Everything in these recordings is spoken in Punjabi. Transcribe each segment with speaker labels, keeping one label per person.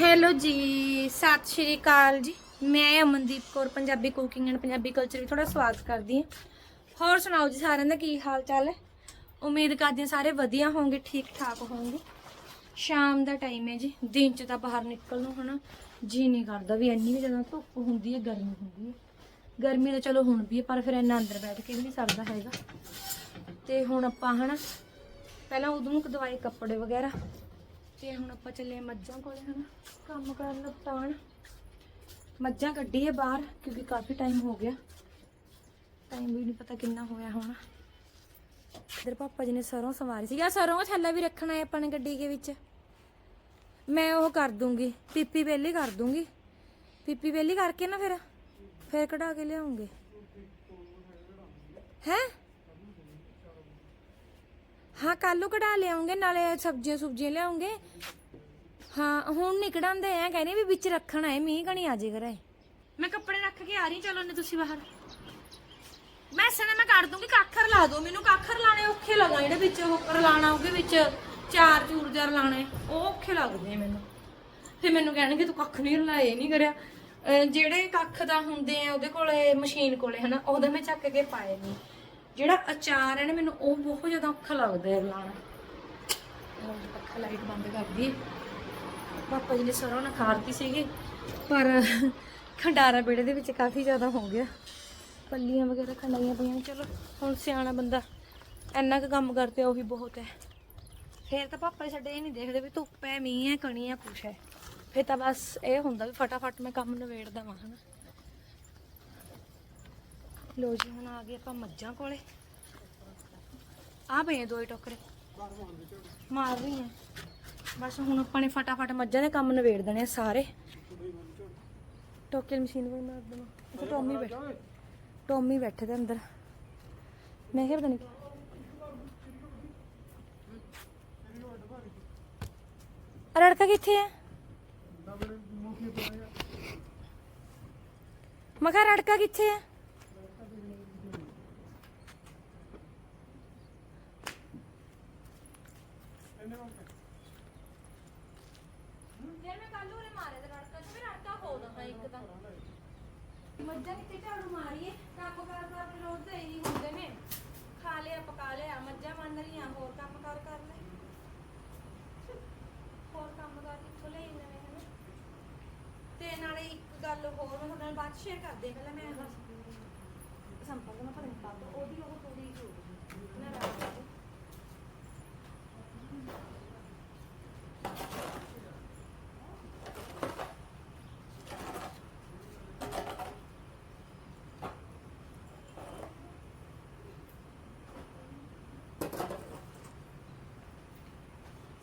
Speaker 1: ਹੈਲੋ ਜੀ, ਸਤਿ ਸ਼੍ਰੀ ਅਕਾਲ ਜੀ। ਮੈਂ Amandeep Kaur, Punjabi cooking and Punjabi culture ਵਿੱਚ ਤੁਹਾਡਾ ਸਵਾਗਤ ਕਰਦੀ ਹਾਂ। ਹੋਰ ਸੁਣਾਓ ਜੀ ਸਾਰਿਆਂ ਦਾ ਕੀ ਹਾਲ ਚਾਲ ਹੈ? ਉਮੀਦ ਕਰਦੇ ਹਾਂ ਸਾਰੇ ਵਧੀਆ ਹੋਣਗੇ ਠੀਕ ਠਾਕ ਹੋਣਗੇ। ਸ਼ਾਮ ਦਾ ਟਾਈਮ ਹੈ ਜੀ, ਦਿਨ ਚ ਤਾਂ ਬਾਹਰ ਨਿਕਲ ਨੂੰ ਹਨਾ ਜੀ ਨਹੀਂ ਕਰਦਾ ਵੀ ਇੰਨੀ ਵੀ ਜ਼ਿਆਦਾ ਧੁੱਪ ਹੁੰਦੀ ਹੈ, ਗਰਮੀ ਹੁੰਦੀ ਹੈ। ਗਰਮੀ ਤਾਂ ਚਲੋ ਹੁਣ ਵੀ ਹੈ, ਪਰ ਫਿਰ ਇੰਨਾ ਅੰਦਰ ਬੈਠ ਕੇ ਵੀ ਨਹੀਂ ਸਰਦਾ ਹੈਗਾ। ਤੇ ਹੁਣ ਆਪਾਂ ਹਨਾ, ਪਹਿਲਾਂ ਉਦੋਂ ਨੂੰ ਦਵਾਈ, ਕੱਪੜੇ ਵਗੈਰਾ ਤੇ ਹੁਣ ਆਪਾਂ ਚੱਲੇ ਆਂ ਮੱਝਾਂ ਕੋਲੇ ਹਨਾ ਕੰਮ ਕਰਨ ਲਪਟਾਣ ਮੱਝਾਂ ਕੱਢੀਏ ਬਾਹਰ, ਕਿਉਂਕਿ ਕਾਫੀ ਟਾਈਮ ਹੋ ਗਿਆ। ਟਾਈਮ ਵੀ ਨਹੀਂ ਪਤਾ ਕਿੰਨਾ ਹੋਇਆ ਹੋਣਾ। ਇਧਰ ਪਾਪਾ ਜੀ ਨੇ ਸਰੋਂ ਸਵਾਰੀ ਸੀ। ਆ ਸਰੋਂ ਦਾ ਥੈਲਾ ਵੀ ਰੱਖਣਾ ਹੈ ਆਪਾਂ ਨੇ ਗੱਡੀ ਦੇ ਵਿੱਚ। ਮੈਂ ਉਹ ਕਰ ਦੂੰਗੀ। ਪੀਪੀ ਵੇਲੀ ਕਰ ਦੂੰਗੀ। ਪੀਪੀ ਵੇਲੀ ਕਰਕੇ ਨਾ ਫਿਰ ਫਿਰ ਕਢਾ ਕੇ ਲਿਆਉਂਗੇ। ਹੈ? ਹਾਂ ਕੱਲ ਨੂੰ ਕਢਾ ਲਿਆਉਂਗੇ, ਨਾਲੇ ਸਬਜ਼ੀਆਂ ਸੁਬਜ਼ੀਆਂ ਲਿਆਉਂਗੇ। ਹਾਂ, ਹੁਣ ਨਹੀਂ ਕਢਾਉਂਦੇ ਆ ਕਹਿੰਦੇ ਵੀ ਵਿੱਚ ਰੱਖਣਾ ਹੈ ਮੀਂਹ ਕਣੀ ਆ ਜੇ ਕਰੇ ਮੈਂ ਕੱਪੜੇ ਰੱਖ ਕੇ ਆ ਰਹੀ ਚਲੋ ਨੇ ਤੁਸੀਂ ਬਾਹਰ। ਮੈਂ ਸਣੇ ਮੈਂ ਕੱਢ ਦੂੰਗੀ, ਕਾਖਰ ਲਾ ਦੋ ਮੈਨੂੰ, ਕਾਖਰ ਲਾਣੇ ਔਖੇ ਲੱਗਾ ਜਿਹੜੇ ਵਿੱਚ ਹੋਕਰ ਲਾਣਾ ਉਹਦੇ ਵਿੱਚ ਚਾਰ ਚੂਰਜਰ ਲਾਣੇ ਉਹ ਔਖੇ ਲੱਗਦੇ ਆ ਮੈਨੂੰ। ਫਿਰ ਮੈਨੂੰ ਕਹਿਣਗੇ, ਤੂੰ ਕੱਖ ਨਹੀਂ ਲਾਇਆ ਇਹ ਨਹੀਂ ਕਰਿਆ। ਜਿਹੜੇ ਕੱਖ ਦਾ ਹੁੰਦੇ ਆ, ਉਹਦੇ ਕੋਲੇ, ਮਸ਼ੀਨ ਕੋਲੇ, ਹਨਾ, ਉਹਦੇ ਮੈਂ ਚੱਕ ਕੇ ਪਾਏ ਨਹੀਂ ਜਿਹੜਾ ਅਚਾਰ ਹੈ ਨਾ, ਮੈਨੂੰ ਉਹ ਬਹੁਤ ਜ਼ਿਆਦਾ ਔਖਾ ਲੱਗਦਾ ਹੈ ਲਾਣਾ ਪੱਖਾ ਲਾਈਟ ਬੰਦ ਕਰ ਦਈਏ। ਪਾਪਾ ਜੀ ਨੇ ਸਰੋਂ ਨਾ ਖਾਰਤੀ ਸੀਗੀ, ਪਰ ਖੰਡਾਰਾ ਬੇੜੇ ਦੇ ਵਿੱਚ ਕਾਫੀ ਜ਼ਿਆਦਾ ਹੋ ਗਿਆ। ਪੱਲੀਆਂ ਵਗੈਰਾ ਖੰਡਾਈਆਂ ਪਈਆਂ ਚਲੋ, ਹੁਣ ਸਿਆਣਾ ਬੰਦਾ ਇੰਨਾ ਕੁ ਕੰਮ ਕਰਦੇ ਉਹੀ ਬਹੁਤ ਹੈ। ਫੇਰ ਤਾਂ ਪਾਪਾ ਸਾਡੇ ਇਹ ਨਹੀਂ ਦੇਖਦੇ ਵੀ ਧੁੱਪ ਹੈ, ਮੀਂਹ ਹੈ, ਕਣੀ ਹੈ, ਕੁਛ ਹੈ। ਫੇਰ ਤਾਂ ਬਸ ਇਹ ਹੁੰਦਾ ਵੀ ਫਟਾਫਟ ਮੈਂ ਕੰਮ ਨਿਬੇੜ ਦਵਾਂ, ਹਨਾ। ਲੋ ਜੀ, ਹੁਣ ਆ ਗਏ ਆਪਾਂ ਮੱਝਾਂ ਕੋਲੇ। ਆ ਪਏ ਆ ਦੋ ਟੋਕਰੇ। ਮਾਰ ਰਹੀ ਆ। ਬਸ ਹੁਣ ਆਪਾਂ ਨੇ ਫਟਾਫਟ ਮੱਝਾਂ ਦੇ ਕੰਮ ਨਿਬੇੜ ਦੇਣੇ ਸਾਰੇ। ਟੋਕਰ ਮਸ਼ੀਨ ਵੀ ਮਾਰ ਦਵਾਂ ਇੱਥੇ ਟੋਮੀ ਬੈਠ ਟੋਮੀ ਬੈਠੇ ਦੇ ਅੰਦਰ। ਮੈਂ ਕਿਹਾ ਪਤਾ ਨਹੀਂ ਰੜਕਾ ਕਿੱਥੇ ਹੈ ਮੈਂ ਕਿਹਾ ਰੜਕਾ ਕਿੱਥੇ ਹੈ ਯਾਰ ਮੈਂ ਕੱਲ ਉਹਨੇ ਮਾਰੇ ਤੇ ਰੜਕਾ ਤੇ ਮੈਂ ਰੜਕਾ ਹੋ ਦਵਾਂ ਇੱਕ ਤਾਂ ਮੱਝਾਂ ਕਿੱਥੇ ਝਾੜੂ ਮਾਰੀਏ ਕੰਮ ਕਰ ਕਰ ਤੇ ਰੋਜ਼ ਦੇ ਇਹੀ ਹੁੰਦੇ ਨੇ ਖਾ ਲਿਆ ਪਕਾ ਲਿਆ ਮੱਝਾਂ ਬੰਨ ਰਹੀਆਂ ਹੋਰ ਕੰਮ ਕਰ ਕਰ ਲੈ ਹੋਰ ਕੰਮ ਕਰ ਕਿੱਥੋਂ ਲੈ ਨਵੇਂ ਹਨ ਤੇ ਨਾਲੇ ਇੱਕ ਗੱਲ ਹੋਰ ਮੈਂ ਤੁਹਾਡੇ ਨਾਲ ਬਾਅਦ ਸ਼ੇਅਰ ਕਰਦੇ ਹਾਂ। ਪਹਿਲਾਂ ਮੈਂ ਬਸ ਸੰਪਰਕ ਮੈਂ ਤੁਹਾਨੂੰ ਪਾ ਦੋ ਉਹਦੀ ਉਹ ਥੋੜੀ ਹੋ ਗਈ। ਮੈਂ ਰੱਖ ਦਿੰਦੀ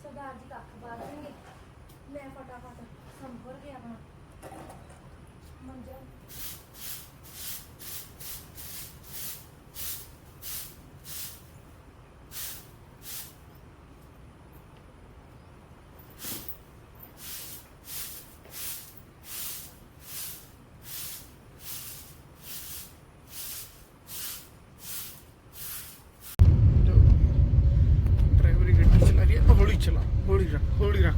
Speaker 1: ਸਰਦਾਰ ਜੀ ਕੱਖ ਪਾ ਦੇਣਗੇ ਮੈਂ ਫਟਾਫਟ ਸੰਭਰ ਗਿਆ ਆਪਣਾ
Speaker 2: चला होली
Speaker 3: रख होली रख.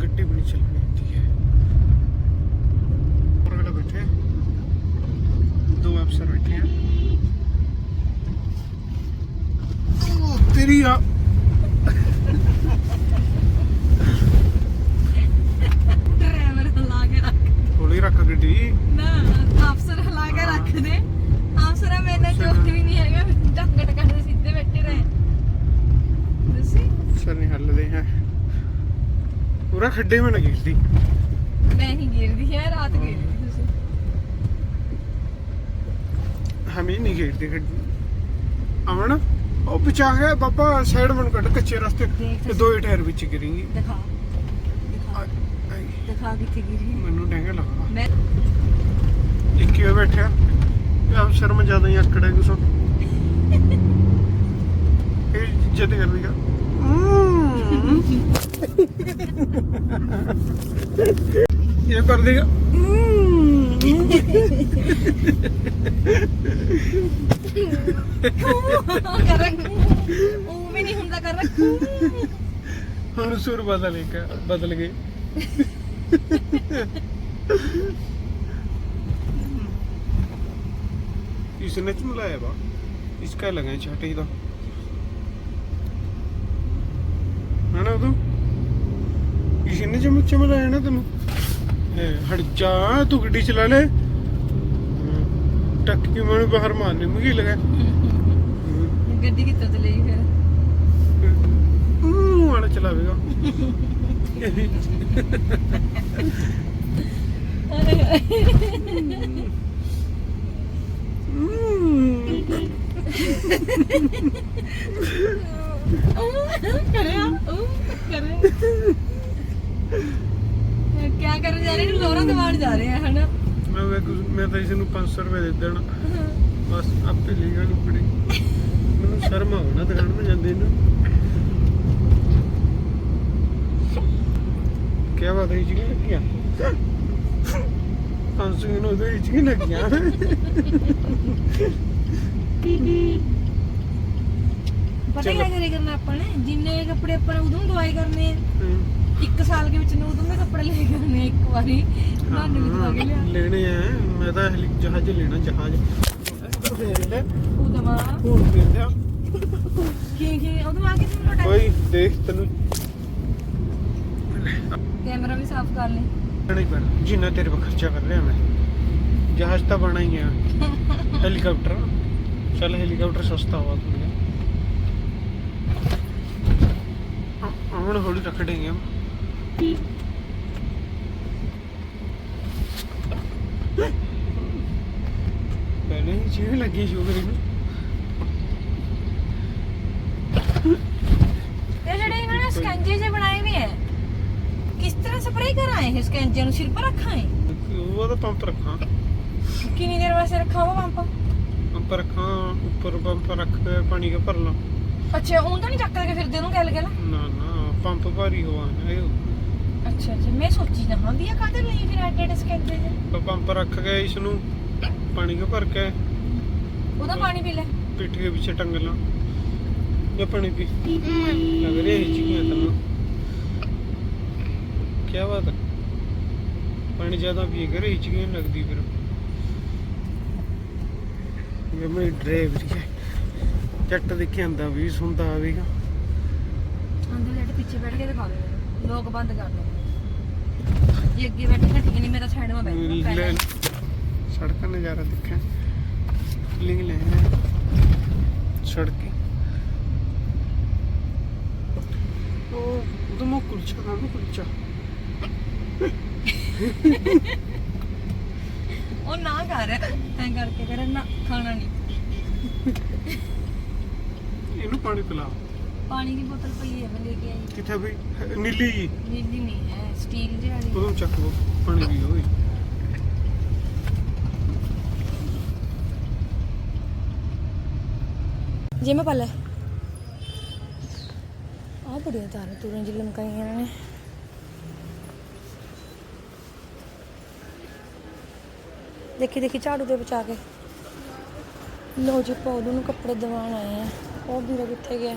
Speaker 3: गड्ढे में नहीं चलाने ਲੱਗੀ
Speaker 2: ਹੀ ਹੈ ਰਾਤ ਗਿਰਦੀ ਤੁਸੀਂ।
Speaker 3: ਹਮੇ ਨਹੀਂ ਘੇਰਦੀ ਗੱਡੀ ਅਮਨ ਉਹ ਬਚਾ ਗਿਆ ਬਾਬਾ ਸਾਈਡ ਮਨ ਕੱਢ ਕੱਚੇ ਰਸਤੇ। ਤੇ ਦੋ ਹੀ ਟਾਇਰ ਵਿੱਚ ਗਿਰੇਂਗੀ।
Speaker 2: ਦਿਖਾ। ਦਿਖਾ। ਕਿੱਥੇ ਗਿਰੀ।
Speaker 3: ਮੈਨੂੰ ਡੈਂਗਾ ਲੱਗਦਾ।
Speaker 2: ਮੈਂ
Speaker 3: ਇੱਕ ਹੀ ਬੈਠਿਆ ਇਹ ਅਫਸਰ ਮੈਂ ਜ਼ਿਆਦਾ ਹੀ ਹੈ ਗੁੱਸਾ ਇਹ ਜਿੱਦ ਕਰ ਲਈਗਾ ਇਹ ਕਰ ਦੇਗਾ
Speaker 2: ਕਰ ਉਹ ਵੀ ਨਹੀਂ ਹੁੰਦਾ ਕਰ ਰੱਖੂ
Speaker 3: ਹੁਣ ਸੁਰ ਬਦਲ ਗਿਆ ਬਦਲ ਗਏ इसने चुमलाया बा इसका लगा है छाटे ਦਾ ਹੈ ਨਾ ਉਦੋਂ? ਇਸਨੇ ਚਮ ਚਮਲਾਇਆ ਨਾ ਤੈਨੂੰ? ਹਟ ਜਾ ਤੂੰ ਗੱਡੀ ਚਲਾ ਲੈ। ਟੱਕ ਕੇ ਮੈਨੂੰ ਬਾਹਰ ਮਾਰਨੇ ਮੁਗੀ ਲਗਾ।
Speaker 2: ਗੱਡੀ ਕਿੱਥੋਂ ਚਲੇ ਗਈ ਫਿਰ?
Speaker 3: ਉਹ ਵਾਲਾ ਚਲਾਵੇਗਾ।
Speaker 2: ਕਰਿਆ ਕਰੇ ਕਿਆ ਕਰਨ ਜਾ ਰਹੇ ਨੇ ਲੋਰਾ ਦਿਵਾਣ ਜਾ ਰਹੇ ਆ ਹਨਾ
Speaker 3: ਮੈਂ ਮੈਂ ਮੈਂ ਤਾਂ ਇਸ ਨੂੰ 500 ਰੁਪਏ ਦੇ ਦੇਣਾ। ਬਸ ਆਪੇ ਲੈ ਜਾਣੀ ਪੜੀ ਮੈਨੂੰ ਸ਼ਰਮ ਆਉਣਾ ਦੁਕਾਨ 'ਤੇ ਜਾਂਦੇ ਨੂੰ। ਕੀ ਬਾਤ ਹੈ ਜੀ ਲੱਗਿਆ। 500 ਨੂੰ ਉਹਦੇ ਵਿੱਚ ਕੀ ਲੱਗਿਆ?
Speaker 2: ਪਤਾ ਕੀ ਕਰੇ ਕਰਨਾ ਆਪਾਂ ਨੇ? ਜਿੰਨੇ ਕੱਪੜੇ ਆਪਾਂ ਨੇ ਉਦੋਂ ਦਵਾਈ ਕਰਨੇ ਆ।
Speaker 3: ਹਮ,
Speaker 2: ਇੱਕ ਸਾਲ ਦੇ ਵਿੱਚ ਨੂੰ ਉਦੋਂ ਦੇ ਕੱਪੜੇ ਲੈ ਕੇ ਕਰਨੇ ਆ ਇੱਕ ਵਾਰੀ। ਨਾਨੀ ਵੀ ਦਵਾ ਕੇ ਲਿਆ।
Speaker 3: ਲੈਣੇ ਆ। ਮੈਂ ਤਾਂ ਹਲੀ ਜਹਾਜ਼ ਲੈਣਾ ਜਹਾਜ਼। ਫੇਰ ਲੈ
Speaker 2: ਉਹ ਦਵਾ
Speaker 3: ਹੁਣ ਫੇਰ ਲਿਆ?
Speaker 2: ਕੀ ਕੀ? ਉਦੋਂ ਆ ਕੇ ਤੈਨੂੰ ਪਤਾ
Speaker 3: ਕੋਈ ਦੇਖ ਤੈਨੂੰ।
Speaker 2: ਕੈਮਰਾ ਵੀ ਸਾਫ਼ ਕਰ ਲੈ।
Speaker 3: ਨਹੀਂ ਪੈਣਾ। ਜਿੰਨਾ ਤੇਰੇ ਪਰ ਖਰਚਾ ਕਰ ਰਿਹਾ ਮੈਂ। ਜਹਾਜ਼ ਤਾਂ ਬਣਾ ਹੀ ਆ। ਹੈਲੀਕਾਪਟਰ। ਚੱਲ ਹੈਲੀਕਾਪਟਰ ਸਸਤਾ ਹੋਵਾ ਥੋੜਾ ਹੁਣ ਹੌਲੀ ਰੱਖ ਦੇਂਗੇ ਹਮ। ਪਹਿਲੇ ਹੀ ਚੀਜ਼ ਲੱਗੀ ਸ਼ੂਗਰ ਨੂੰ
Speaker 2: ਤੇ ਜਿਹੜੇ ਇਹਨਾਂ ਨੇ ਸਕੰਜੇ ਜੇ ਬਣਾਏ ਵੀ ਹੈ ਕਿਸ ਤਰ੍ਹਾਂ ਸਪਰੇਅ ਕਰਾਏ ਇਹ ਸਕੰਜੇ ਨੂੰ? ਸਿਰ ਪਰ ਰੱਖਾਂ ਹੈ
Speaker 3: ਉਹ ਤਾਂ ਪੰਪ ਰੱਖਾਂ।
Speaker 2: ਕਿੰਨੀ ਦੇਰ ਵਾਸਤੇ ਰੱਖਾਂ ਉਹ ਪੰਪ?
Speaker 3: ਪੰਪ ਰੱਖਾਂ ਉੱਪਰ ਪੰਪ ਰੱਖ ਕੇ ਪਾਣੀ ਕੇ ਭਰ ਲਾਂ।
Speaker 2: ਅੱਛਾ ਉਹ ਤਾਂ ਨਹੀਂ ਚੱਕ ਕੇ ਫਿਰਦੇ ਉਹਨੂੰ ਗੱਲ ਗੱਲ
Speaker 3: ਨਾ ਨਾ। ਪੰਪ ਭਾਰੀ ਹੋਆ ਇਹ।
Speaker 2: ਅੱਛਾ ਅੱਛਾ ਮੈਂ ਸੋਚੀ ਨਾ ਹੁੰਦੀ ਆ ਕਾਹਦੇ ਲਈ ਫਿਰ ਐਡੇ ਐਡੇ ਸਕੰਜੇ ਜੇ।
Speaker 3: ਤਾਂ ਪੰਪ ਰੱਖ ਕੇ ਇਸ ਨੂੰ ਪਾਣੀ ਕੇ ਭਰ ਕੇ
Speaker 2: ਉਹਦਾ ਪਾਣੀ ਪੀ ਲੈ।
Speaker 3: ਪਿੱਠ ਕੇ ਪਿੱਛੇ ਟੰਗ ਲਾਂ ਇਹ ਪਾਣੀ ਪੀ। ਲੱਗ ਰਿਹਾ ਹੈ ਚੀਆਂ ਤੈਨੂੰ ਕੀ ਬਾਤ ਹੈ। ਪਾਣੀ ਜ਼ਿਆਦਾ ਪੀ ਕੇ ਇਹ ਚੀਆਂ ਲੱਗਦੀ ਫਿਰ। ਇਹ ਮੈਂ ਡਰਾਈਵ ਜੀ ਜੱਟ ਦੇਖਿਆ ਆਂਦਾ ਵੀ ਸੁਣਦਾ ਆਵੇਗਾ।
Speaker 2: ਪਿੱਛੇ ਬੈਠ ਕੇ ਦਿਖਾ ਦੇ। ਲੋਕ ਬੰਦ ਕਰ ਦੋ ਜੇ ਅੱਗੇ ਬੈਠੇ ਤਾਂ ਠੀਕ ਨਹੀਂ ਮੇਰਾ ਸਾਈਡ ਮਾ ਬੈਠ
Speaker 3: ਲੈ ਸੜਕ ਦਾ ਨਜ਼ਾਰਾ ਦੇਖਿਆ। ਲਿੰਗ ਲੈ ਸੜਕੀ। ਉਹ ਉਦੋਂ ਮੋ ਕੁਲਚਾ ਖਾਣਾ ਕੁਲਚਾ।
Speaker 2: ਉਹ ਨਾ ਕਰ। ਐਂ ਕਰਕੇ ਕਰ ਨਾ ਖਾਣਾ ਨਹੀਂ।
Speaker 3: ਇਹਨੂੰ ਪਾਣੀ ਪਿਲਾ
Speaker 2: ਪਾਣੀ ਦੀ ਬੋਤਲ ਪਈ ਹੈ ਮੈਂ ਲੈ ਕੇ ਆਈ।
Speaker 3: ਕਿੱਥੇ ਵੀ ਨੀਲੀ ਜੀ।
Speaker 2: ਨੀਲੀ ਨਹੀਂ ਹੈ ਸਟੀਲ ਦੀ ਵਾਲੀ।
Speaker 3: ਉਦੋਂ ਚੱਕ ਲਓ ਪਾਣੀ ਵੀ ਹੋਈ
Speaker 1: ਜੇ ਮੈਂ ਪੱਲੇ। ਆ ਬੜੀਆਂ ਤਾਰਾਂ ਤੁਰਾਂ ਜਿ ਲਮਕਾਈਆਂ ਨੇ। ਦੇਖੀ ਦੇਖੀ ਝਾੜੂ ਦੇ ਬਚਾ ਕੇ। ਲੋ ਜੀ ਪੌਦੂ ਨੂੰ ਕੱਪੜੇ ਦਿਵਾਉਣ ਆਏ ਆ। ਉਹ ਵੀਰਾ ਕਿੱਥੇ ਗਿਆ।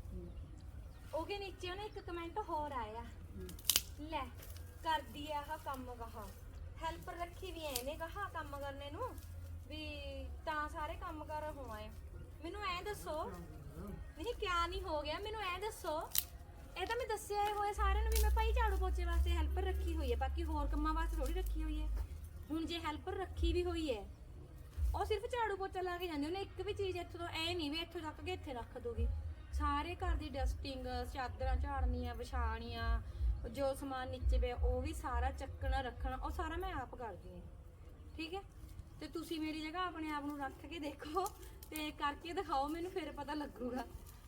Speaker 1: ਉਹਦੇ ਨੀਚੇ ਉਹਨੇ ਇੱਕ ਕਮੈਂਟ ਹੋਰ ਆਇਆ। ਲੈ, ਕਰਦੀ ਆ ਆਹ ਕੰਮ ਕਹਾ ਹੈਲਪਰ ਰੱਖੀ ਵੀ ਐ ਇਹਨੇ ਕਹਾ ਕੰਮ ਕਰਨੇ ਨੂੰ, ਵੀ ਤਾਂ ਸਾਰੇ ਕੰਮ ਕਰ ਹੋਏ ਮੈਨੂੰ ਐ ਦੱਸੋ, ਨਹੀਂ ਕਿਆ ਨਹੀਂ ਹੋ ਗਿਆ, ਮੈਨੂੰ ਐ ਦੱਸੋ। ਇਹ ਤਾਂ ਮੈਂ ਦੱਸਿਆ ਹੀ ਹੋਇਆ ਸਾਰਿਆਂ ਨੂੰ ਵੀ ਮੈਂ ਭਾਈ ਝਾੜੂ ਪੋਚੇ ਵਾਸਤੇ ਹੈਲਪਰ ਰੱਖੀ ਹੋਈ ਹੈ, ਬਾਕੀ ਹੋਰ ਕੰਮਾਂ ਵਾਸਤੇ ਥੋੜੀ ਰੱਖੀ ਹੋਈ ਹੈ। ਹੁਣ ਜੇ ਹੈਲਪਰ ਰੱਖੀ ਵੀ ਹੋਈ ਹੈ, ਉਹ ਸਿਰਫ ਝਾੜੂ ਪੋਚਾ ਲਾ ਕੇ ਜਾਂਦੇ, ਉਹਨੇ ਇੱਕ ਵੀ ਚੀਜ਼ ਇੱਥੋਂ ਤੋਂ ਐ ਨਹੀਂ ਵੀ ਇੱਥੋਂ ਤੱਕ ਕੇ ਇੱਥੇ ਰੱਖ ਦੋਗੀ ਸਾਰੇ ਘਰ ਦੀ ਡਸਟਿੰਗ ਚਾਦਰਾਂ ਝਾੜਨੀਆਂ, ਵਿਛਾਣੀਆਂ, ਜੋ ਸਮਾਨ ਨੀਚੇ ਪਿਆ, ਉਹ ਵੀ ਸਾਰਾ ਚੱਕਣਾ, ਰੱਖਣਾ, ਉਹ ਸਾਰਾ ਮੈਂ ਆਪ ਕਰਦੀ ਹਾਂ। ਠੀਕ ਹੈ? ਤੇ ਤੁਸੀਂ ਮੇਰੀ ਜਗ੍ਹਾ ਆਪਣੇ ਆਪ ਨੂੰ ਰੱਖ ਕੇ ਦੇਖੋ ਤੇ ਕਰਕੇ ਦਿਖਾਓ, ਮੈਨੂੰ ਫਿਰ ਪਤਾ ਲੱਗੂਗਾ।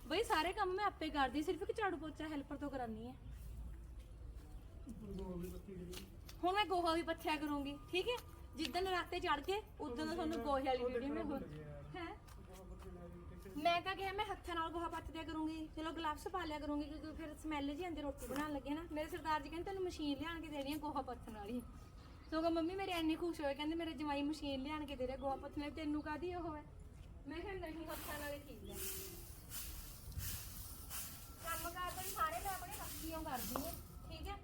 Speaker 1: ਬਈ ਸਾਰੇ ਕੰਮ ਮੈਂ ਆਪੇ ਕਰਦੀ, ਸਿਰਫ ਇੱਕ ਝਾੜੂ ਪੋਚਾ ਹੈਲਪਰ ਤੋਂ ਕਰਾਨੀ ਹੈ। ਹੁਣ ਮੈਂ ਗੋਹਾ ਵੀ ਪੱਥਿਆ ਕਰੂੰਗੀ, ਠੀਕ ਹੈ? ਜਿੱਦਣ ਰਾਤੇ ਚੜ ਕੇ, ਉਦੋਂ ਦਾ ਤੁਹਾਨੂੰ ਗੋਹੇ ਵਾਲੀ ਵੀਡੀਓ ਮੈਂ ਮੈਂ ਕਹਾਂ ਕਿ ਮੈਂ ਹੱਥਾਂ ਨਾਲ ਗੋਹਾ ਪੱਥ ਦਿਆ ਕਰੂੰਗੀ, ਚਲੋ ਗਲਵਸ ਪਾ ਲਿਆ ਕਰੂੰਗੀ, ਕਿਉਂਕਿ ਫਿਰ ਸਮੈਲ ਜੀ ਆਂਦੀ ਰੋਟੀ ਬਣਾਉਣ ਲੱਗੇ ਨਾ। ਮੇਰੇ ਸਰਦਾਰ ਜੀ ਕਹਿੰਦੇ ਤੈਨੂੰ ਮਸ਼ੀਨ ਲਿਆਣ ਕੇ ਦੇਣੀ ਹੈ ਗੋਹਾ ਪੱਥਣ ਵਾਲੀ। ਸਗੋਂ ਮੰਮੀ ਮੇਰੇ ਇੰਨੀ ਖੁਸ਼ ਹੋਏ, ਕਹਿੰਦੇ ਮੇਰੇ ਜਵਾਈ ਮਸ਼ੀਨ ਲਿਆਣ ਕੇ ਦੇ ਰਿਹਾ ਗੋਹਾ ਪੱਥਣ ਲਈ ਤੈਨੂੰ ਕਾਦੀ ਉਹ ਹੈ? ਮੈਂ ਕਿਹਾ, ਨਹੀਂ, ਹੱਥਾਂ ਨਾਲ ਹੀ ਠੀਕ ਹੈ ਕੰਮ ਕਾਰ ਤਾਂ ਜੀ ਸਾਰੇ ਮੈਂ ਆਪਣੇ ਹੱਥੀਂ ਕਰਦੀ ਹਾਂ ਠੀਕ ਹੈ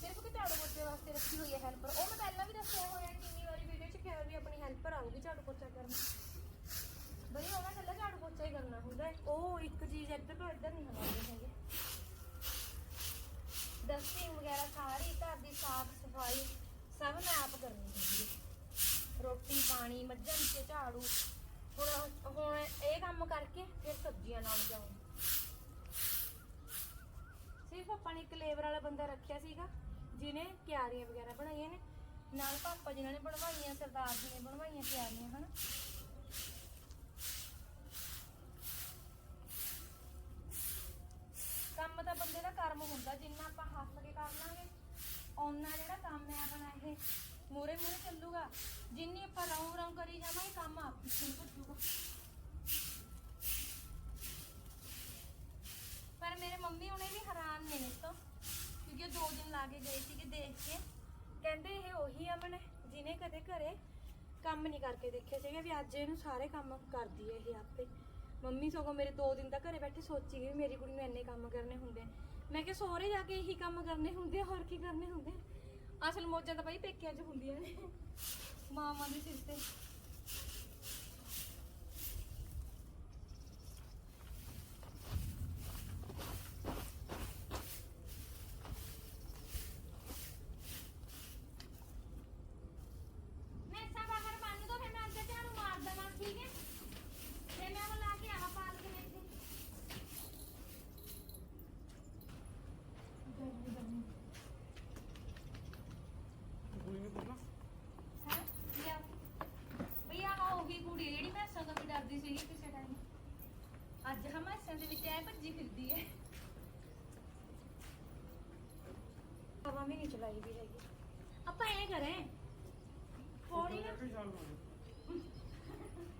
Speaker 1: ਸਿਰਫ ਕਿ ਝਾੜੂ ਪੋਚੇ ਵਾਸਤੇ ਰੱਖੀ ਹੋਈ ਹੈ ਹੈਲਪਰ ਉਹ ਮੈਂ ਪਹਿਲਾਂ ਵੀ ਦੱਸਿਆ ਹੋਇਆ ਕਿੰਨੀ ਵਾਰੀ ਵੀਡੀਓ 'ਚ ਕਿਹਾ ਵੀ ਆਪਣੀ ਹੈਲਪਰ ਆਊਗੀ ਝਾੜੂ ਪੋਚਾ ਕਰਨ ਬਈ ਉਹਨਾਂ ਕੱਲਾ ਝਾੜੂ ਪੋਚਾ ਹੀ ਕਰਨਾ ਹੁੰਦਾ ਹੈ ਉਹ ਇੱਕ ਚੀਜ਼ ਇੱਧਰ ਤੋਂ ਇੱਧਰ ਨਹੀਂ ਹਲਾਉਂਦੇ ਹੈਗੇ ਡਸਟਿੰਗ ਵਗੈਰਾ ਸਾਰੀ ਘਰ ਦੀ ਸਾਫ਼ ਸਫ਼ਾਈ ਸਭ ਮੈਂ ਆਪ ਕਰਨੀ ਹੁੰਦੀ ਹੈ ਰੋਟੀ ਪਾਣੀ ਮੱਝਾਂ ਨੀਚੇ ਝਾੜੂ ਹੁਣ ਹੁਣ ਇਹ ਕੰਮ ਕਰਕੇ ਫਿਰ ਸਬਜ਼ੀਆਂ ਲਾਉਣ ਜਾਊਂ ਸਿਰਫ ਆਪਾਂ ਨੇ ਇੱਕ ਲੇਬਰ ਵਾਲਾ ਬੰਦਾ ਰੱਖਿਆ ਸੀਗਾ, ਜਿਹਨੇ ਕਿਆਰੀਆਂ ਵਗੈਰਾ ਬਣਾਈਆਂ ਨੇ। ਨਾਲ ਪਾਪਾ ਜਿਨ੍ਹਾਂ ਨੇ ਬਣਵਾਈਆਂ, ਸਰਦਾਰ ਜੀ ਨੇ ਬਣਵਾਈਆਂ ਕਿਆਰੀਆਂ, ਹਨ। ਕੰਮ ਤਾਂ ਬੰਦੇ ਦਾ ਕਰਮ ਹੁੰਦਾ, ਜਿੰਨਾ ਆਪਾਂ ਹੱਸ ਕੇ ਕਰ ਲਾਂਗੇ, ਓਨਾ ਜਿਹੜਾ ਕੰਮ ਹੈ ਆਪਣਾ ਇਹ ਮੂਰੇ ਮੂਰੇ ਚੱਲੂਗਾ। ਜਿੰਨੀ ਆਪਾਂ ਰੌਂ ਰੌਂ ਕਰੀ ਜਾਵਾਂਗੇ ਕੰਮ ਆਪ ਪਿੱਛੇ ਨੂੰ ਭੱਜੂਗਾ ਪਰ ਮੇਰੇ ਮੰਮੀ ਹੁਣੇ ਵੀ ਹੈਰਾਨ ਨੇ ਇਸ ਤੋਂ ਕਿਉਂਕਿ ਦੋ ਦਿਨ ਲਾ ਕੇ ਗਏ ਸੀਗੇ ਦੇਖ ਕੇ। ਕਹਿੰਦੇ ਇਹ ਉਹੀ ਅਮਨ ਹੈ ਕਦੇ ਘਰੇ ਕੰਮ ਨਹੀਂ ਕਰਕੇ ਦੇਖੇ ਸੀਗੇ ਵੀ ਅੱਜ ਇਹਨੂੰ ਸਾਰੇ ਕੰਮ ਕਰਦੀ ਹੈ ਇਹ ਆਪੇ। ਮੰਮੀ ਸਗੋਂ ਮੇਰੇ ਦੋ ਦਿਨ ਤਾਂ ਘਰੇ ਬੈਠੇ ਸੋਚੀ ਗਈ ਮੇਰੀ ਕੁੜੀ ਨੂੰ ਇੰਨੇ ਕੰਮ ਕਰਨੇ ਹੁੰਦੇ ਮੈਂ ਕਿਹਾ ਸਹੁਰੇ ਜਾ ਕੇ ਇਹੀ ਕੰਮ ਕਰਨੇ ਹੁੰਦੇ ਆ, ਹੋਰ ਕੀ ਕਰਨੇ ਹੁੰਦੇ ਆ? ਅਸਲ ਮੌਜਾਂ ਤਾਂ ਭਾਈ ਪੇਕਿਆਂ 'ਚ ਹੁੰਦੀਆਂ ਨੇ। ਮਾਵਾਂ ਦੇ ਸਿਰ ਤੇ ਮੈਂ ਸਾ ਬਾਹਰ ਬੰਨ ਦੋ ਫਿਰ ਮੈਂ ਅੰਦਰ ਝਾੜੂ ਮਾਰ ਦਵਾਂ ਠੀਕ ਹੈ ਤੇ ਮੈਂ ਉਹ ਲਾ ਕੇ ਆਵਾਂ ਪਾਲਕ ਵਿੱਚ
Speaker 3: ਕੋਈ ਨਹੀਂ ਬੋਲਣਾ
Speaker 1: ਹੈ ਲਿਆ ਭਈਆ ਆ ਉਹੀ ਕੁੜੀ ਜਿਹੜੀ ਮੈਂ ਸਗੋਂ ਵੀ ਡਰਦੀ ਸੀ ਕਿਸੇ ਟਾਈਮ ਅੱਜ ਹਮਾਸਾਂ ਦੇ ਵਿੱਚ ਐ ਭੱਜੀ ਫਿਰਦੀ ਹੈ। ਹਵਾ ਵੀ ਨਹੀਂ ਚਲਾਈ ਵੀ ਹੈਗੀ। ਆਪਾਂ ਐ ਕਰੇ। ਥੋੜੀ ਨਾ।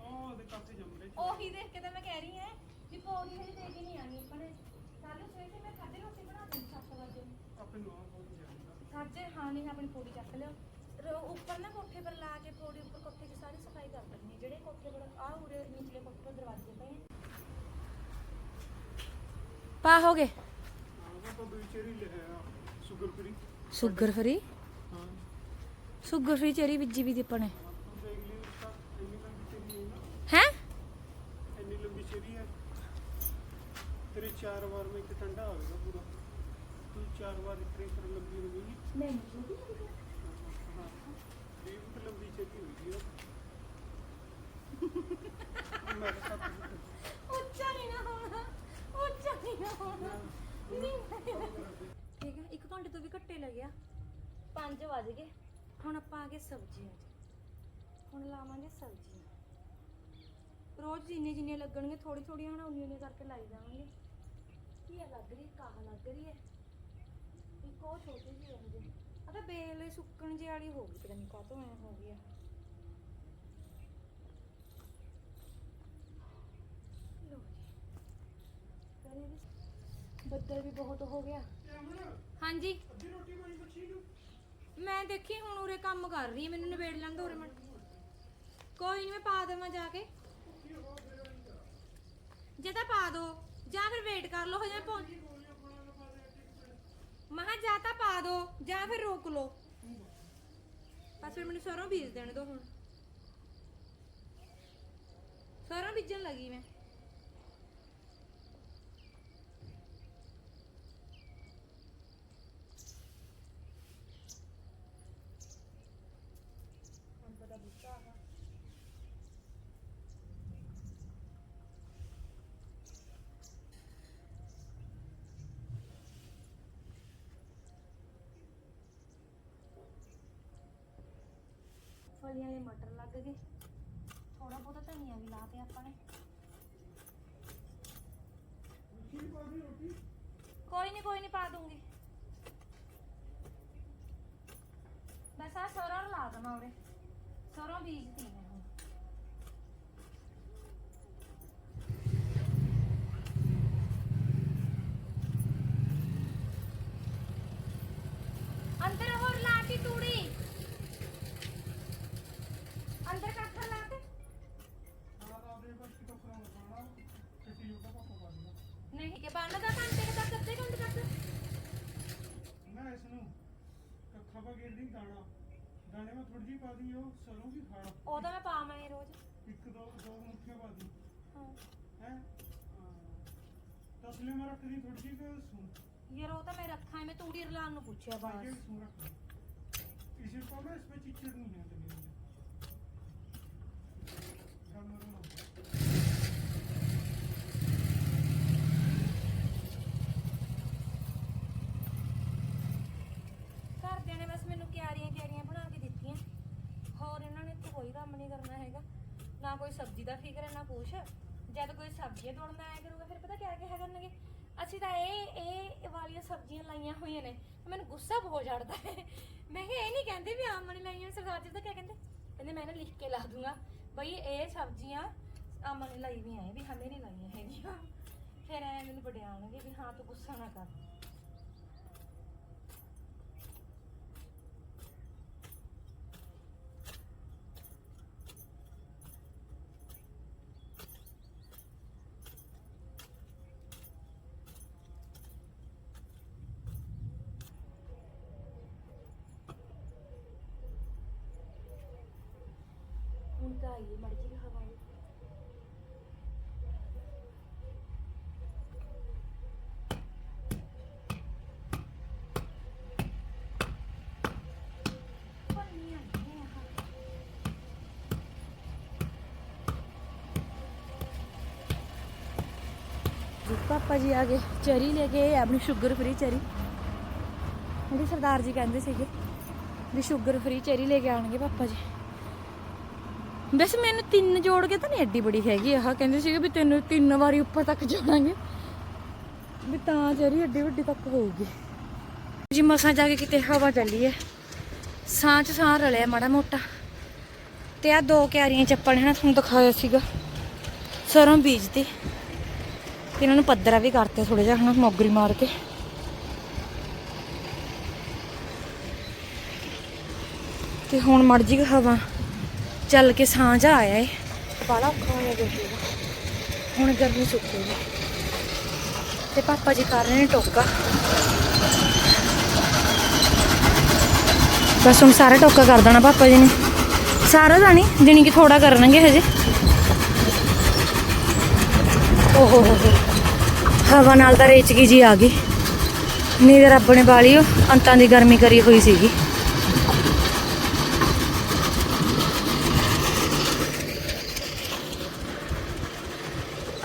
Speaker 3: ਉਹ ਦੇ ਕਾਫੀ ਜੰਮਦੇ।
Speaker 1: ਉਹੀ ਦੇਖ ਕੇ ਤਾਂ ਮੈਂ ਕਹਿ ਰਹੀ ਹਾਂ ਵੀ ਪੌੜੀ ਹਜੇ ਦੇ ਕੇ ਨਹੀਂ ਆਣੀ ਆਪਾਂ ਨੇ ਕੱਲ ਸਵੇਰੇ ਮੈਂ ਖਾਦੇ ਰੋਟੀ ਬਣਾ ਦਿੱਤੀ 7 ਵਜੇ।
Speaker 3: ਆਪਣੇ ਨੂੰ ਬਹੁਤ ਜਾਂਦਾ
Speaker 1: ਸਾਜੇ ਹਾਂ ਨਹੀਂ ਆਪਣੀ ਪੌੜੀ ਚੱਕ ਲਿਓ। ਉੱਪਰ ਨਾ ਕੋਠੇ ਪਰ ਲਾ ਕੇ ਪੌੜੀ ਉੱਪਰ ਕੋਠੇ 'ਚ ਸਾਰੀ ਸਫ਼ਾਈ ਕਰ ਦਿੰਦੀ। ਜਿਹੜੇ ਕੋਠੇ ਪਰ ਆ ਉਰੇ ਨੀਚਲੇ ਕੋਠੇ ਪਰ ਦਰਵਾਜ਼ੇ ਪਏ ਪਾ ਹੋ ਗਏ
Speaker 3: ਹਾਂ ਤਾਂ ਦੂਈ ਚੇਰੀ ਲਿਆ ਸ਼ੂਗਰ ਫਰੀ
Speaker 1: ਸ਼ੂਗਰ ਫਰੀ
Speaker 3: ਹਾਂ
Speaker 1: ਸ਼ੂਗਰ ਫਰੀ ਚੇਰੀ ਬੀਜੀ ਵੀ ਦੀਪਣੇ
Speaker 3: ਉਹ ਦੇਖ ਲਈ ਤਾਂ ਇੰਨੀ ਲੰਬੀ ਚੇਰੀ ਹੈ ਨਾ
Speaker 1: ਹੈ
Speaker 3: ਇੰਨੀ ਲੰਬੀ ਚੇਰੀ ਹੈ ਤੇਰੇ ਚਾਰ ਵਾਰ में ਇੱਕ ਠੰਡਾ ਹੋਵੇਗਾ ਪੂਰਾ
Speaker 1: ਠੀਕ ਹੈ ਇੱਕ ਘੰਟੇ ਤੋਂ ਵੀ ਘੱਟੇ ਲੱਗਿਆ 5 ਵਜ ਗਏ। ਹੁਣ ਆਪਾਂ ਆ ਗਏ ਸਬਜ਼ੀਆਂ 'ਚ। ਹੁਣ ਲਾਵਾਂਗੇ ਸਬਜ਼ੀਆਂ। ਰੋਜ਼ ਜਿੰਨੇ ਜਿੰਨੇ ਲੱਗਣਗੇ ਥੋੜੀ ਥੋੜੀਆਂ ਹਣਾ ਉਨੀ ਉਨੀ ਕਰਕੇ ਲਾਈ ਜਾਵਾਂਗੇ। ਕੀ ਲੱਗ ਰਹੀ ਕਾਹ ਲੱਗ ਰਹੀ ਹੈ? ਇੱਕ ਉਹ ਛੋਟੀ ਜਿਹੀ ਰਹਿ ਗਈ ਆ ਤਾਂ ਬੇਲ ਸੁੱਕਣ ਜਿਹੀ ਵਾਲੀ ਹੋ ਗਈ ਪਤਾ ਨਹੀਂ ਕਾਹਤੋਂ ਐ ਹੋ ਗਈ ਆ ਲਓ ਜੀ ਕਰੇ ਵੀ ਬੱਦਲ ਵੀ ਬਹੁਤ ਹੋ ਗਿਆ। ਹਾਂਜੀ।
Speaker 3: ਅੱਧੀ ਰੋਟੀ ਬਣੀ ਬੱਚੀ ਨੂੰ
Speaker 1: ਮੈਂ ਦੇਖੀ ਹੁਣ ਉਰੇ ਕੰਮ ਕਰ ਰਹੀ ਹਾਂ ਮੈਨੂੰ ਨਿਬੇੜ ਲੈਣ ਉਰੇ ਮੈਂ ਕੋਈ ਨਹੀਂ ਮੈਂ ਪਾ ਦੇਵਾਂ ਜਾ ਕੇ। ਜੇ ਤਾਂ ਪਾ ਦੋ, ਜਾਂ ਫਿਰ ਵੇਟ ਕਰ ਲਓ, ਹਜੇ ਪਹੁੰਚ ਮਹਾ ਜਾਂ ਤਾਂ ਪਾ ਦੋ, ਜਾਂ ਫਿਰ ਰੋਕ ਲਓ। ਬਸ ਫਿਰ ਮੈਨੂੰ ਸਰੋਂ ਬੀਜ ਦੇਣ ਦੋ ਹੁਣ। ਸਰੋਂ ਬੀਜਣ ਲੱਗੀ ਮੈਂ। ਫਲੀਆਂ ਦੇ ਮਟਰ ਲੱਗ ਗਏ। ਥੋੜਾ ਬਹੁਤਾ ਧਨੀਆ ਵੀ ਲਾ ਤੇ ਆਪਾਂ ਨੇ। ਕੋਈ ਨਹੀਂ ਕੋਈ ਨਹੀਂ ਪਾ ਦੂੰਗੀ। ਬਸ ਆ ਸਰੋਂ ਲਾ ਦਵਾਂ ਉਰੇ। ਸਰੋਂ ਬੀਜਤੀ ਮੈਂ ਹੁਣ ਅੰਦਰ ਹੋਰ ਲਾਤੀ ਤੂੜੀ ਅੰਦਰ ਕੱਖਰ ਲਾ ਤੇ ਨਹੀਂ ਕਿ ਬੰਨ ਦਾ ਘੰਟੇ ਤੱਕ ਅੱਧੇ ਘੰਟੇ ਤੱਕ
Speaker 3: ਮੈਂ ਇਸ ਨੂੰ ਕੱਖਾ ਪਾ ਕੇ ਨਹੀਂ ਦਾਣਾ ਦਾਣੇ ਮੈਂ ਥੋੜੀ ਜਿਹੀ ਪਾ ਦੀ ਬਣੂਗੀ ਹਣ
Speaker 1: ਉਹ ਤਾਂ ਮੈਂ ਪਾਵਾਂ ਯਾਰ ਮੈਂ ਤੂੜੀ ਰਲਾਣ ਨੂੰ ਪੁੱਛਿਆ ਬਾਹਰ ਇਹ ਸੂਨ ਰੱਖ ਇਸ ਵਿੱਚ ਚਿੜ ਨਹੀਂ ਹੈ। ਕਰਨਾ ਹੈਗਾ। ਨਾ ਕੋਈ ਸਬਜ਼ੀ ਦਾ ਫਿਕਰ ਹੈ, ਨਾ ਕੁਛ। ਜਦ ਕੋਈ ਸਬਜ਼ੀਆਂ ਤੋੜਨ ਆਇਆ ਕਰੂਗਾ, ਫਿਰ ਪਤਾ ਕਿਆ ਕਿਹਾ ਕਰਨਗੇ? ਅਸੀਂ ਤਾਂ ਇਹ ਇਹ ਵਾਲੀਆਂ ਸਬਜ਼ੀਆਂ ਲਾਈਆਂ ਹੋਈਆਂ ਨੇ ਮੈਨੂੰ ਗੁੱਸਾ ਬਹੁਤ ਚੜਦਾ ਹੈ। ਮੈਂ ਕਿਹਾ, ਇਹ ਨਹੀਂ ਕਹਿੰਦੇ ਵੀ ਆਮ ਨੇ ਲਾਈਆਂ, ਸਰਦਾਰ ਜੀ ਤਾਂ ਕਿਆ ਕਹਿੰਦੇ? ਕਹਿੰਦੇ, ਮੈਂ ਨਾ ਲਿਖ ਕੇ ਲਾ ਦੂੰਗਾ, ਬਈ ਇਹ ਸਬਜ਼ੀਆਂ ਆਮ ਨੇ ਲਾਈ ਵੀ ਆਏ ਵੀ ਹਮੇ ਨਹੀਂ ਲਾਈਆਂ ਹੈਗੀਆਂ। ਫਿਰ ਐ ਮੈਨੂੰ ਵਡਿਆਣਗੇ ਵੀ, ਹਾਂ, ਤੂੰ ਗੁੱਸਾ ਨਾ ਕਰ। ਹੁਣ ਤਾਂ ਆਈਏ ਮੜ ਜੀ ਹਵਾ ਵੀ। ਪਾਪਾ ਜੀ ਆ ਗਏ, ਚਰੀ ਲੈ ਕੇ ਆਪਣੀ ਸ਼ੂਗਰ ਫ੍ਰੀ ਚਰੀ ਉਹਦੀ ਸਰਦਾਰ ਜੀ ਕਹਿੰਦੇ ਸੀਗੇ ਵੀ ਸ਼ੂਗਰ ਫ੍ਰੀ ਚਰੀ ਲੈ ਕੇ ਆਉਣਗੇ ਪਾਪਾ ਜੀ ਵੈਸੇ ਮੈਨੂੰ ਤਿੰਨ ਜੋੜ ਕੇ ਤਾਂ ਨਹੀਂ ਐਡੀ ਬੜੀ ਹੈਗੀ ਆਹ, ਕਹਿੰਦੇ ਸੀਗੇ ਵੀ ਤੈਨੂੰ ਤਿੰਨ ਵਾਰੀ ਉੱਪਰ ਤੱਕ ਜਾਣਾਂਗੇ। ਵੀ ਤਾਂ ਚਰੀ ਐਡੀ ਵੱਡੀ ਤੱਕ ਹੋਊਗੀ। ਜੀ ਮਸਾਂ ਜਾ ਕੇ ਕਿਤੇ ਹਵਾ ਚੱਲੀ ਹੈ ਸਾਹ ਚ ਸਾਹ ਰਲਿਆ ਮਾੜਾ ਮੋਟਾ। ਤੇ ਆ ਦੋ ਕਿਆਰੀਆਂ ਚੱਪਲ ਹੈ ਤੁਹਾਨੂੰ ਦਿਖਾਇਆ ਸੀਗਾ। ਸਰੋਂ ਬੀਜਤੀ। ਤੇ ਇਹਨਾਂ ਨੂੰ ਪੱਧਰਾ ਵੀ ਕਰਤੇ ਥੋੜਾ ਜਿਹਾ ਹਨਾ, ਮੋਗਰੀ ਮਾਰ ਕੇ। ਤੇ ਹੁਣ ਮੜ ਜੀ ਹਵਾ। ਚੱਲ ਕੇ ਸਾਂਝ ਆਇਆ ਏ। ਬਾਲਾ ਔਖਾ ਹੋਇਆ ਦੇਖੇਗਾ ਹੁਣ ਗਰਮੀ ਸੁੱਕੇਗੀ ਤੇ ਪਾਪਾ ਜੀ ਕਰ ਰਹੇ ਨੇ ਟੋਕਾ। ਬਸ ਹੁਣ ਸਾਰਾ ਟੋਕਾ ਕਰ ਦੇਣਾ ਪਾਪਾ ਜੀ ਨੇ। ਸਾਰਾ ਤਾਂ ਨਹੀਂ ਜਾਣੀ ਕਿ ਥੋੜਾ ਕਰਨਗੇ ਹਜੇ। ਓਹੋ ਹੋ ਹੋ। ਹਵਾ ਨਾਲ ਤਾਂ ਰੇਚਕੀ ਜੀ ਆ ਗਈ। ਨਹੀਂ ਰੱਬ ਨੇ ਬਾਲੀ ਉਹ ਅੰਤਾਂ ਦੀ ਗਰਮੀ ਕਰੀ ਹੋਈ ਸੀਗੀ ਆਏ ਦੀਆਂ ਟਾਣੀਆਂ ਛਾਂਗੀਆਂ ਸੀਗੀਆਂ ਸੇਬ ਦੀਆਂ ਜਦੋਂ ਤੱਕ ਸਾਗ ਹੋਊਗਾ ਸਾਗ ਚ ਪਾਉਣ ਵਾਸਤੇ ਮੁੱਕਨੇ ਸੀ ਕੋਲੀ ਚ ਪਾ ਲਓ ਕੋਲੀ ਚ ਪਾ ਕੇ ਲੱਗ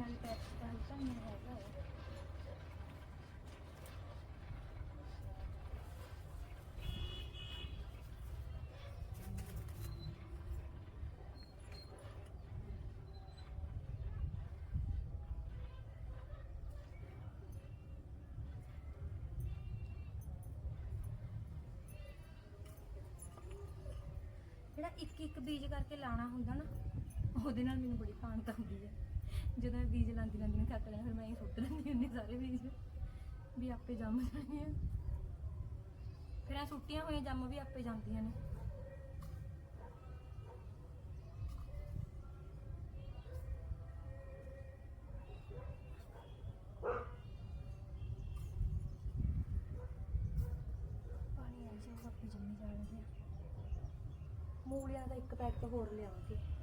Speaker 1: ਪਾਣੀ ਵਾਲੀ ਤਾਂ ਨਹੀਂ ਹੈਗਾ ਜਿਹੜਾ ਇੱਕ ਇੱਕ ਬੀਜ ਕਰਕੇ ਲਾਣਾ ਹੁੰਦਾ ਨਾ, ਉਹਦੇ ਨਾਲ ਮੈਨੂੰ ਬੜੀ ਕਾਣਕ ਆਉਂਦੀ ਹੈ। ਜਦੋਂ ਬੀਜ ਲਾਂਦੀ ਲਾਂਦੀ ਨੂੰ ਥੱਕ ਲਿਆ ਫਿਰ ਮੈਂ ਇਹ ਸੁੱਟ ਲੈਂਦੀ ਹੁੰਦੀ ਸਾਰੇ ਬੀਜ। ਵੀ ਆਪੇ ਜੰਮ ਜਾਣੇ ਆ। ਫਿਰ ਆ ਸੁੱਟੀਆਂ ਹੋਈਆਂ ਜੰਮ ਵੀ ਆਪੇ ਜਾਂਦੀਆਂ ਨੇ। ਪਾਣੀ ਆ ਜਾਊਗਾ ਆਪੇ ਜੰਮੀ ਜਾਣਗੇ। ਮੂਲੀਆਂ ਦਾ ਇੱਕ ਪੈਕਟ ਹੋਰ ਲਿਆਵਾਂਗੇ।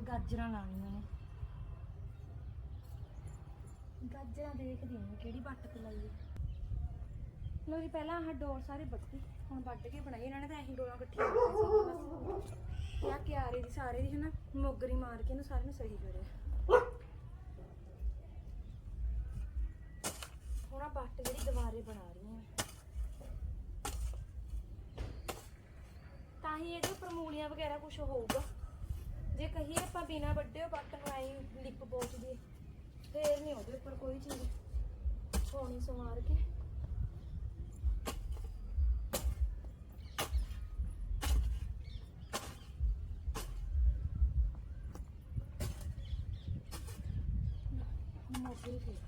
Speaker 1: ਹਜੇ ਗਾਜਰਾਂ ਲਾਣੀਆਂ ਨੇ। ਗਾਜਰਾਂ ਦੇਖਦੇ ਹਾਂ ਕਿਹੜੀ ਵੱਟ ਤੇ ਲਾਈਏ। ਲੋ ਜੀ, ਪਹਿਲਾਂ ਆਹ ਡੋਰ ਸਾਰੇ ਵੱਢੀ। ਹੁਣ ਵੱਢ ਕੇ ਬਣਾਈ, ਇਹਨਾਂ ਨੇ ਤਾਂ ਐਹੀ ਡੋਰਾਂ ਇਕੱਠੀਆਂ ਕੀਤੀਆਂ ਸੀ ਬਸ ਇਹ ਆ ਕਿਆਰੇ ਦੀ ਸਾਰੇ ਦੀ, ਹਨਾ? ਮੋਗਰੀ ਮਾਰ ਕੇ ਇਹਨੂੰ ਸਾਰੇ ਨੂੰ ਸਹੀ ਕਰਿਆ। ਥੋੜਾ ਵੱਟ ਜਿਹੜੀ ਦੁਬਾਰੇ ਬਣਾ ਰਹੀ ਹਾਂ ਤਾਂ ਹੀ ਇਹਦੇ ਉੱਪਰ ਮੂਲੀਆਂ ਵਗੈਰਾ ਕੁਝ ਹੋਊਗਾ। ਜੇ ਕਹੀਏ ਆਪਾਂ ਬਿਨਾ ਵੱਡੇ ਵੱਟ ਨੂੰ ਆਈ ਲਿਪ ਪੋਚ ਦੀ ਫੇਰ ਨਹੀਂ ਉਹਦੇ ਉੱਪਰ ਕੋਈ ਚੀਜ਼ ਹੋਣੀ ਸਵਾਰ ਕੇ ਮੋਗਰੀ ਫੇਰ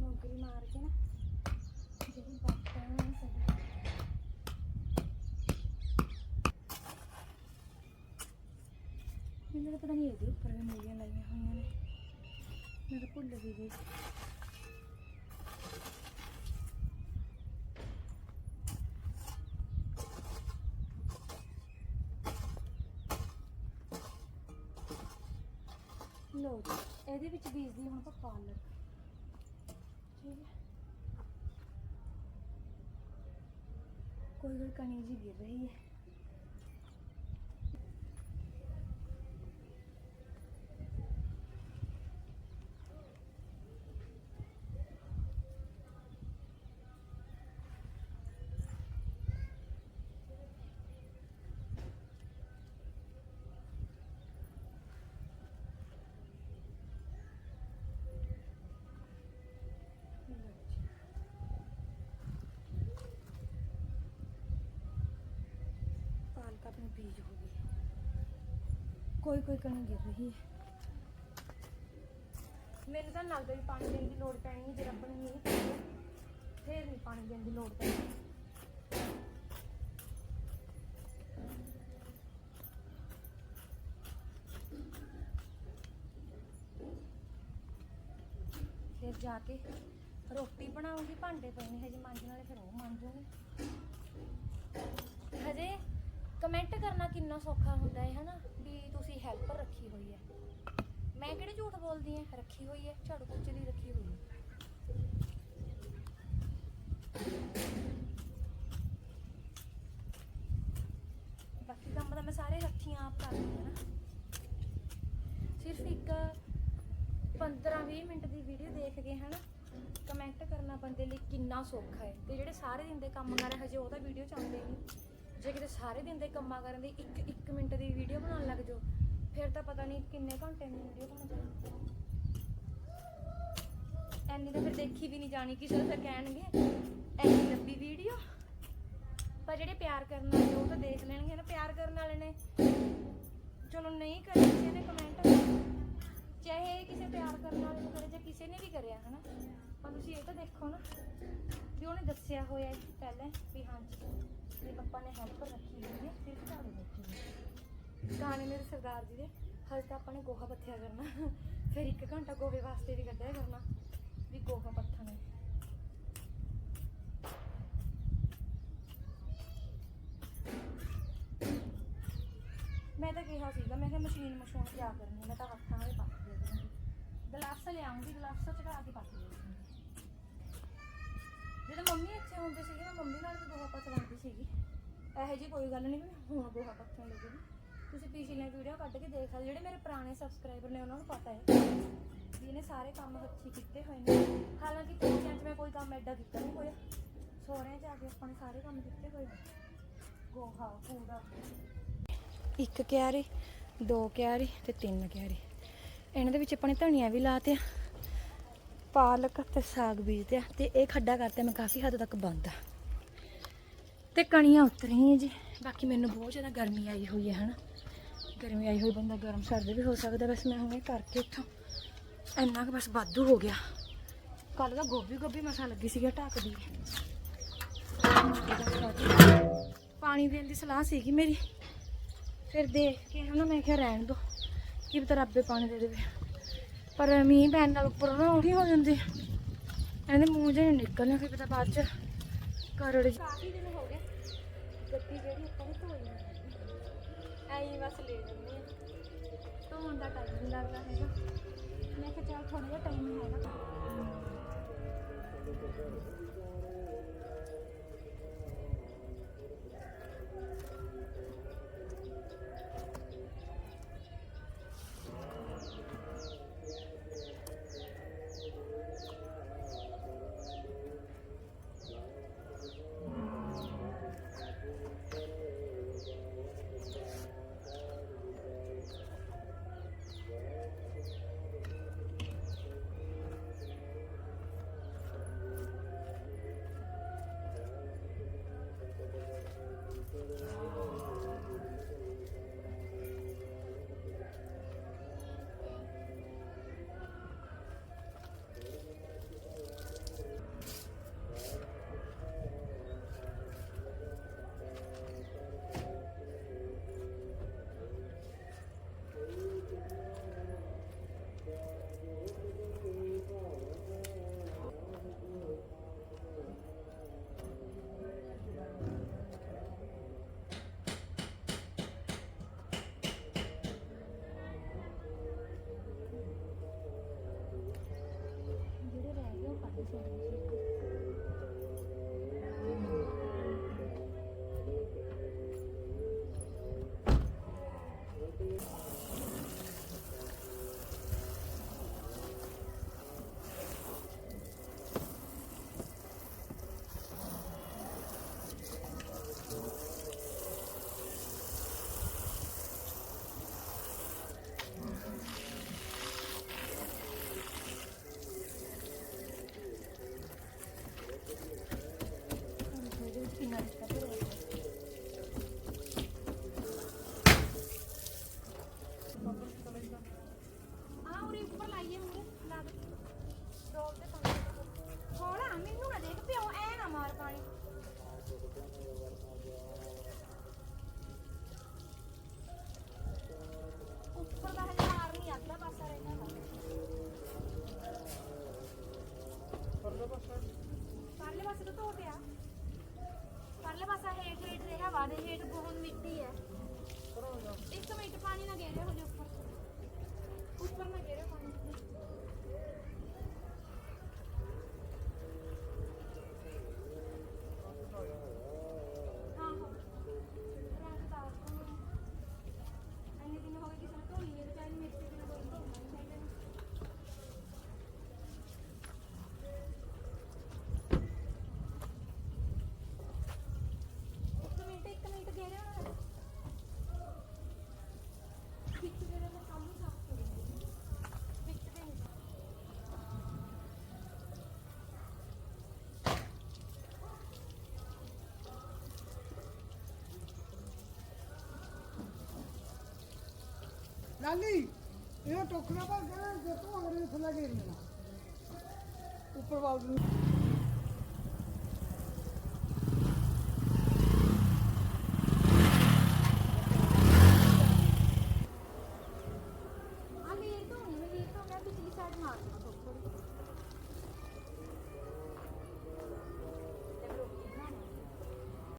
Speaker 1: ਮੋਗਰੀ ਮਾਰ ਕੇ ਨਾ ਜਿਹੜੀ ਬੱਟ ਹੈ ਉਹਨੂੰ ਸਹੀ ਮੈਨੂੰ ਤਾਂ ਪਤਾ ਨਹੀਂ ਇਹਦੇ ਉੱਪਰ ਵੀ ਮੂਲੀਆਂ ਲਾਈਆਂ ਹੋਈਆਂ ਨੇ ਮੈਂ ਤਾਂ ਭੁੱਲ ਵੀ ਗਈ ਲੋ ਜੀ ਇਹਦੇ ਵਿੱਚ ਬੀਜਦੀ ਹੁਣ ਆਪਾਂ ਪਾਲਕ ਠੀਕ ਹੈ ਕੋਈ ਕੋਈ ਕਣੀ ਜੀ ਗਿਰ ਰਹੀ ਹੈ ਕੋਈ ਕੋਈ ਕਣੀ ਗਿਰ ਮੈਨੂੰ ਤਾਂ ਲੱਗਦਾ ਵੀ ਪਾਣੀ ਦੇਣ ਦੀ ਲੋੜ ਪੈਣੀ ਹੈ, ਜੇ ਰੱਬ ਨੇ ਨਹੀਂ ਕੀਤਾ ਫੇਰ ਨਹੀਂ ਪਾਣੀ ਦੇਣ ਦੀ ਲੋੜ ਪੈਣੀ। ਫਿਰ ਜਾ ਕੇ ਰੋਟੀ ਬਣਾਉਂਗੀ, ਭਾਂਡੇ ਪਏ ਨੇ ਹਜੇ ਮਾਂਜਣ ਵਾਲੇ ਫਿਰ ਉਹ ਮਾਂਜੂਗੀ। ਹਜੇ ਕਮੈਂਟ ਕਰਨਾ ਕਿੰਨਾ ਸੌਖਾ ਹੁੰਦਾ ਹੈ, ਹਨਾ? ਵੀ ਤੁਸੀਂ ਹੈਲਪਰ ਰੱਖੀ ਹੋਈ ਹੈ। ਮੈਂ ਕਿਹੜੇ ਝੂਠ ਬੋਲਦੀ ਹਾਂ? ਰੱਖੀ ਹੋਈ ਹੈ, ਝਾੜੂ ਪੋਚੇ ਦੀ ਰੱਖੀ ਹੋਈ ਹੈ। ਬਾਕੀ ਕੰਮ ਤਾਂ ਮੈਂ ਸਾਰੇ ਹੱਥੀਂ ਆਪ ਕਰਦੀ ਹਾਂ ਨਾ ਸਿਰਫ ਇੱਕ 15-20 ਮਿੰਟ ਦੀ ਵੀਡੀਓ ਦੇਖ ਕੇ, ਹਨਾ? ਕਮੈਂਟ ਕਰਨਾ ਬੰਦੇ ਲਈ ਕਿੰਨਾ ਸੌਖਾ ਹੈ। ਤੇ ਜਿਹੜੇ ਸਾਰੇ ਦਿਨ ਦੇ ਕੰਮ ਕਰ ਹਜੇ ਉਹਦਾ ਵੀਡੀਓ ਚਾਹੁੰਦੇ ਨਹੀਂ। ਜੇ ਕਿਤੇ ਸਾਰੇ ਦਿਨ ਦੇ ਕੰਮਾਂ ਕਰਨ ਦੀ ਇੱਕ ਇੱਕ ਮਿੰਟ ਦੀ ਵੀਡੀਓ ਬਣਾਉਣ ਲੱਗ ਜਾਓ, ਫਿਰ ਤਾਂ ਪਤਾ ਨਹੀਂ ਕਿੰਨੇ ਘੰਟੇ ਦੀ ਵੀਡੀਓ ਬਣ ਜਾਣੀ ਐਨੀ ਤਾਂ ਫਿਰ ਦੇਖੀ ਵੀ ਨਹੀਂ ਜਾਣੀ ਕਿਸੇ ਨੂੰ ਫਿਰ ਕਹਿਣਗੇ ਐਨੀ ਲੰਬੀ ਵੀਡੀਓ ਪਰ ਜਿਹੜੇ ਪਿਆਰ ਕਰਨ ਵਾਲੇ ਉਹ ਤਾਂ ਦੇਖ ਲੈਣਗੇ ਨਾ, ਪਿਆਰ ਕਰਨ ਵਾਲੇ ਨੇ। ਚਲੋ ਨਹੀਂ ਕਰਿਆ ਕਿਸੇ ਨੇ ਕਮੈਂਟ ਚਾਹੇ ਕਿਸੇ ਪਿਆਰ ਕਰਨ ਵਾਲੇ ਨੂੰ ਕਰੇ ਜਾਂ ਕਿਸੇ ਨੇ ਵੀ ਕਰਿਆ, ਹਨਾ? ਪਰ ਤੁਸੀਂ ਇਹ ਤਾਂ ਦੇਖੋ ਨਾ ਵੀ ਉਹਨੇ ਦੱਸਿਆ ਹੋਇਆ ਹੈ ਪਹਿਲਾਂ ਵੀ ਹਾਂਜੀ ਮੇਰੇ ਪਪਾ ਨੇ ਹੈਲਪ ਰੱਖੀ ਹੋਈ ਹੈ ਸਿਰਫ ਝਾੜੂ ਰੱਖੀ ਗਾਣੇ ਮੇਰੇ ਸਰਦਾਰ ਜੀ ਦੇ, ਹਜੇ ਤਾਂ ਆਪਾਂ ਨੇ ਗੋਹਾ ਪੱਥਿਆ ਕਰਨਾ। ਫਿਰ ਇੱਕ ਘੰਟਾ ਗੋਹੇ ਵਾਸਤੇ ਵੀ ਕੱਢਿਆ ਕਰਨਾ, ਵੀ ਗੋਹਾ ਪੱਥਣਾ। ਹੈ ਮੈਂ ਤਾਂ ਕਿਹਾ ਸੀਗਾ, ਮੈਂ ਕਿਹਾ ਮਸ਼ੀਨ ਮਸ਼ੂਨ ਕਿਆ ਕਰਨੀ ਮੈਂ ਤਾਂ ਹੱਥਾਂ ਨਾਲ ਹੀ ਪੱਟ ਦਿਆ ਕਰਾਂਗੀ ਗਲਾਸ ਲਿਆਉਂਗੀ, ਗਲਾਸਾਂ ਚੜਾ ਕੇ ਪੱਟ ਦਿਆ ਜਦੋਂ ਮੰਮੀ ਇੱਥੇ ਹੁੰਦੇ ਸੀਗੇ ਮੈਂ ਮੰਮੀ ਨਾਲ ਵੀ ਗੋਹਾ ਪੱਥਵਾਉਂਦੀ ਸੀਗੀ। ਇਹੋ ਜੀ ਕੋਈ ਗੱਲ ਨਹੀਂ ਵੀ ਮੈਂ ਹੁਣ ਗੋਹਾ ਪੱਥਣ ਲੱਗੀ ਤੁਸੀਂ ਪਿਛਲੀਆਂ ਵੀਡੀਓ ਕੱਢ ਕੇ ਦੇਖ ਸਕਦੇ ਜਿਹੜੇ ਮੇਰੇ ਪੁਰਾਣੇ ਸਬਸਕ੍ਰਾਈਬਰ ਨੇ, ਉਹਨਾਂ ਨੂੰ ਪਤਾ ਹੈ ਵੀ ਇਹਨੇ ਸਾਰੇ ਕੰਮ ਹੱਥੀਂ ਕੀਤੇ ਹੋਏ ਨੇ। ਹਾਲਾਂਕਿ ਪੇਕਿਆਂ 'ਚ ਮੈਂ ਕੋਈ ਕੰਮ ਐਡਾ ਕੀਤਾ ਨਹੀਂ ਹੋਇਆ। ਸਹੁਰਿਆਂ 'ਚ ਆ ਕੇ ਆਪਾਂ ਨੇ ਸਾਰੇ ਕੰਮ ਕੀਤੇ ਹੋਏ ਨੇ। ਗੋਹਾ ਕੂੜਾ ਇੱਕ ਕਿਆਰੀ, ਦੋ ਕਿਆਰੀ ਤੇ ਤਿੰਨ ਕਿਆਰੀ। ਇਹਨਾਂ ਦੇ ਵਿੱਚ ਆਪਾਂ ਨੇ ਧਨੀਆ ਵੀ ਲਾਤੇ ਪਾਲਕ ਤੇ ਸਾਗ ਬੀਜਦੇ ਆ ਤੇ ਇਹ ਖੱਡਾ ਕਰਤੇ ਮੈਂ ਕਾਫੀ ਹੱਦ ਤੱਕ ਬੰਦ ਆ। ਤੇ ਕਣੀਆਂ ਉਤਰ ਰਹੀਆਂ ਜੀ। ਬਾਕੀ ਮੈਨੂੰ ਬਹੁਤ ਜ਼ਿਆਦਾ ਗਰਮੀ ਆਈ ਹੋਈ ਹੈ, ਹਨਾ? ਗਰਮੀ ਆਈ ਹੋਈ ਬੰਦਾ ਗਰਮ ਸਰਦ ਵੀ ਹੋ ਸਕਦਾ, ਬਸ ਮੈਂ ਹੁਣੇ ਕਰਕੇ ਇੱਥੋਂ ਇੰਨਾ ਕੁ ਬਸ ਵਾਧੂ ਹੋ ਗਿਆ। ਕੱਲ ਦਾ ਗੋਭੀ ਗੋਭੀ ਮਸਾ ਲੱਗੀ ਸੀਗਾ ਢੱਕਦੀ ਪਾਣੀ ਦੇਣ ਦੀ ਸਲਾਹ ਸੀਗੀ ਮੇਰੀ। ਫਿਰ ਦੇਖ ਕੇ ਹਨਾ, ਮੈਂ ਕਿਹਾ ਰਹਿਣ ਦੋ, ਕੀ ਪਤਾ ਰੱਬੇ ਪਾਣੀ ਦੇ ਦੇਵੇ। ਪਰ ਮੀਂਹ ਪੈਣ ਨਾਲ ਉੱਪਰ ਨਾ ਉਹੀ ਹੋ ਜਾਂਦੇ। ਇਹਦੇ ਮੂੰਹ ਜਿਹੇ ਨਿਕਲਣਾ ਫਿਰ ਪਤਾ ਬਾਅਦ ਚ ਕਰੜ ਕਾਫੀ ਦਿਨ ਹੋ ਗਏ। ਗੱਡੀ ਜਿਹੜੀ ਆਪਾਂ ਨੇ ਧੋਈ ਐਂ ਬਸ ਲੈ ਜਾਂਦੇ ਆ। ਧੋਣ ਦਾ ਟਾਈਮ ਨਹੀਂ ਲੱਗਦਾ ਹੈਗਾ। ਮੈਂ ਕਿਹਾ ਚੱਲ ਥੋੜਾ ਜਿਹਾ ਟਾਈਮ ਹੈਗਾ।
Speaker 4: ਲਾਲੀ ਇਹ ਟੋਕਰਾ ਭਰ ਕੇ ਨਾ ਦੇਖੋ ਅਗਲੇ ਥੱਲੇ ਗੇਰ ਲੈਣਾ। ਉੱਪਰ ਵਾਲ ਨੂੰ